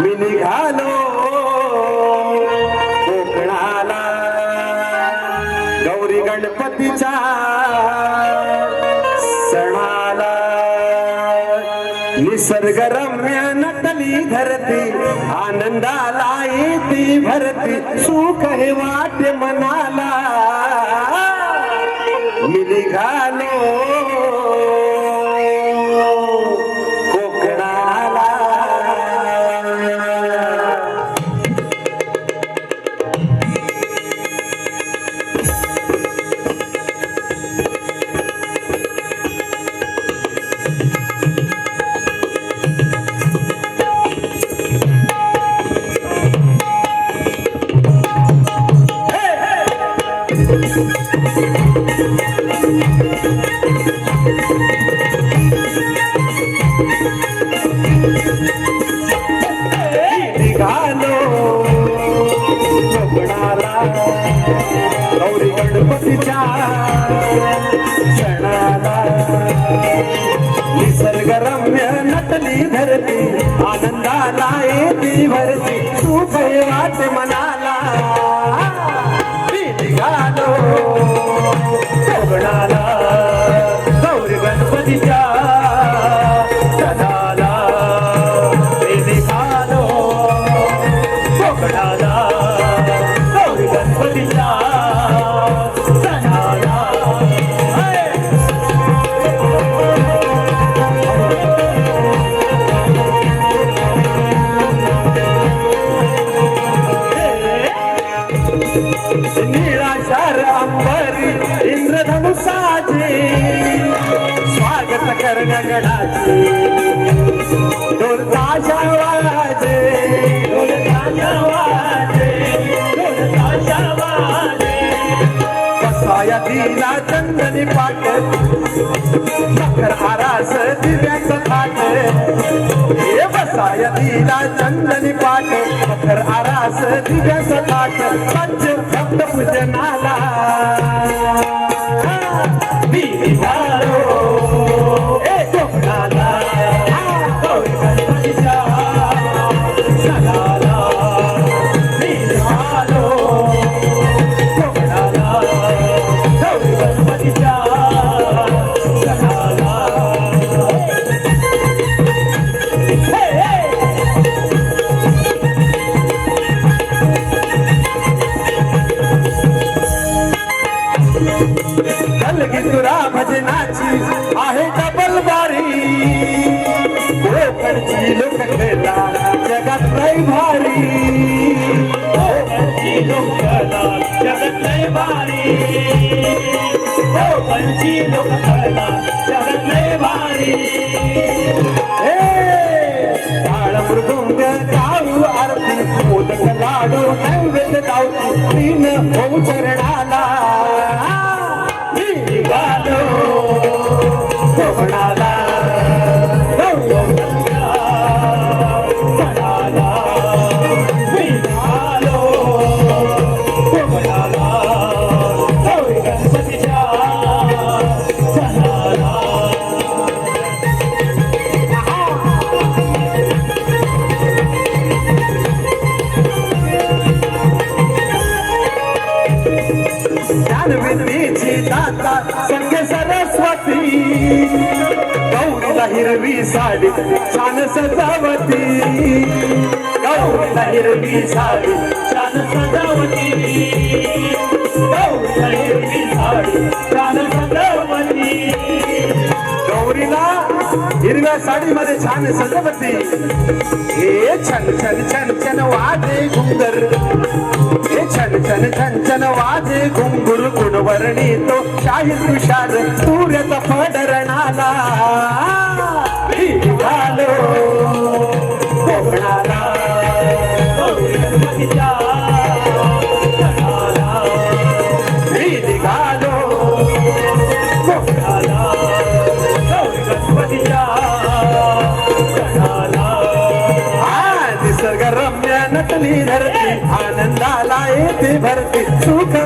मी निघालो कोकणाला. गौरी गणपतीचा सणाला. निसर्गरम्य नटली धरती आनंदाला येती भरती सुख हे वाट मनाला. कोकणाला गौरी गणपतीच्या सणाला निसर्गरम्य नटली धरती आनंदाला येती भरती तू वाट मना स्वागत ढोल ताशा वाजे ढोल ताशा वाजे ढोल ताशा वाजे कसाया दिला चंदनी पाट साखर आरास दिव्याचं थाट हे बसाया दिला चंदनी पाट साखर आरास दिव्याचं थाट पंच भक्त पूजनाला कोकणची लोककला जगात लय भारी. हे! मृदुंग गाऊ आरती मोदक लाडू नैवेद्य तीन होऊ चरणा हिरवी साडी छान सजावती गौरीला हिरवी साडी छान सजावती गौरीला हिरवी साडी छान सजावती गौरीला हिरव्या साडीमध्ये छान सजवती हे छन छन छन छन वाजे घुंगर. हे छन छन छन छन वाजे घुंगुर गुणवर्णी तो शाही तुषार सूर्याचा पडरणाला. धरती आनंदाला येते भरती. सुख